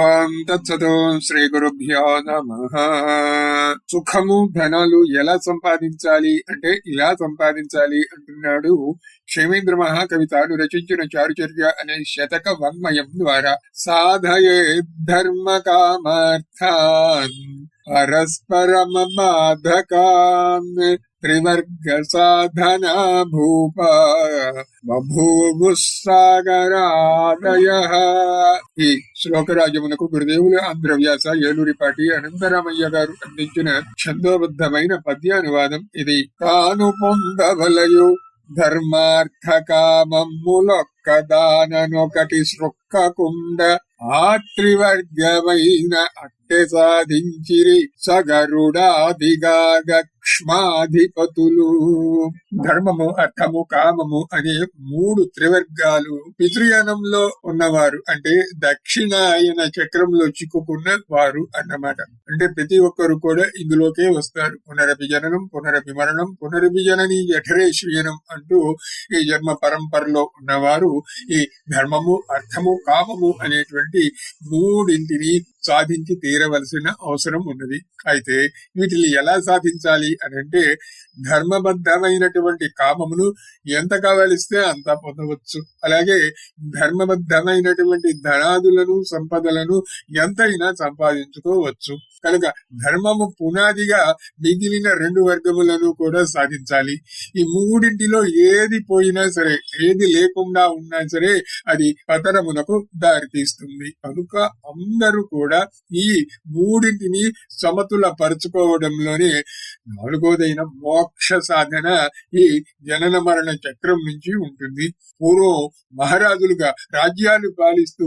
శుభం తత్సతో శ్రీ గురుభ్యో నమ. సుఖము ధనాలు ఎలా సంపాదించాలి అంటే ఇలా సంపాదించాలి అంటున్నాడు క్షేమేంద్ర మహాకవి తాను రచించిన చారుచర్య అనే శతక వంగ్మయం ద్వారా. సాధయే ధర్మ కామార్థాన్ పరస్పరమ బాధకాన్ త్రివర్గ సాధన భూప బభూవు సాగరాదయ ఈ శ్లోకరాజమునకు గురుదేవులు ఆంధ్రవ్యాస ఏలూరిపాటి అనంతరామయ్య గారు అందించిన ఛందోబద్ధమైన పద్యానువాదం ఇది. తాను పొందవలయు ధర్మార్థ కామములొక్కదాననొకటి సృక్కకుండ ఆ త్రివర్గమైన అట్టె సాధించిరి సూక్ష్మాధిపతులు. ధర్మము అర్థము కామము అనే మూడు త్రివర్గాలు పితృయానంలో ఉన్నవారు. అంటే దక్షిణాయన చక్రంలో చిక్కుకున్న వారు అన్నమాట. అంటే ప్రతి ఒక్కరు కూడా ఇందులోకే వస్తారు. పునరపి జననం పునరపి మరణం జనని అంటూ ఈ జన్మ పరంపరలో ఉన్నవారు ఈ ధర్మము అర్థము కామము అనేటువంటి మూడింటిని సాధించి తీరవలసిన అవసరం ఉన్నది. అయితే వీటిని ఎలా సాధించాలి అని అంటే ధర్మబద్ధమైనటువంటి కామమును ఎంత కావలిస్తే అంత పొందవచ్చు. అలాగే ధర్మబద్ధమైనటువంటి ధనాదులను సంపదలను ఎంతైనా సంపాదించుకోవచ్చు. కనుక ధర్మము పునాదిగా మిగిలిన రెండు వర్గములను కూడా సాధించాలి. ఈ మూడింటిలో ఏది పోయినా సరే ఏది లేకుండా ఉన్నా సరే అది పతనమునకు దారితీస్తుంది. కనుక అందరూ కూడా కూడా ఈ మూడింటిని సమతుల పరుచుకోవడంలోనే నాలుగోదైన మోక్ష సాధన ఈ జనన మరణ చక్రం నుంచి ఉంటుంది. పూర్వం మహారాజులుగా రాజ్యాలు పాలిస్తూ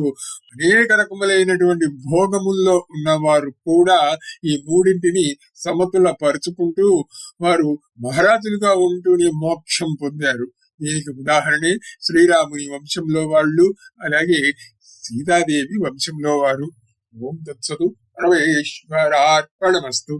అనేక రకములైనటువంటి భోగముల్లో ఉన్నవారు కూడా ఈ మూడింటిని సమతుల పరుచుకుంటూ వారు మహారాజులుగా ఉంటూనే మోక్షం పొందారు. దీనికి ఉదాహరణ శ్రీరాముని వంశంలో వాళ్ళు అలాగే సీతాదేవి వంశంలో వారు. ఓం తత్సతు పరమేశ్వరార్పణమస్తు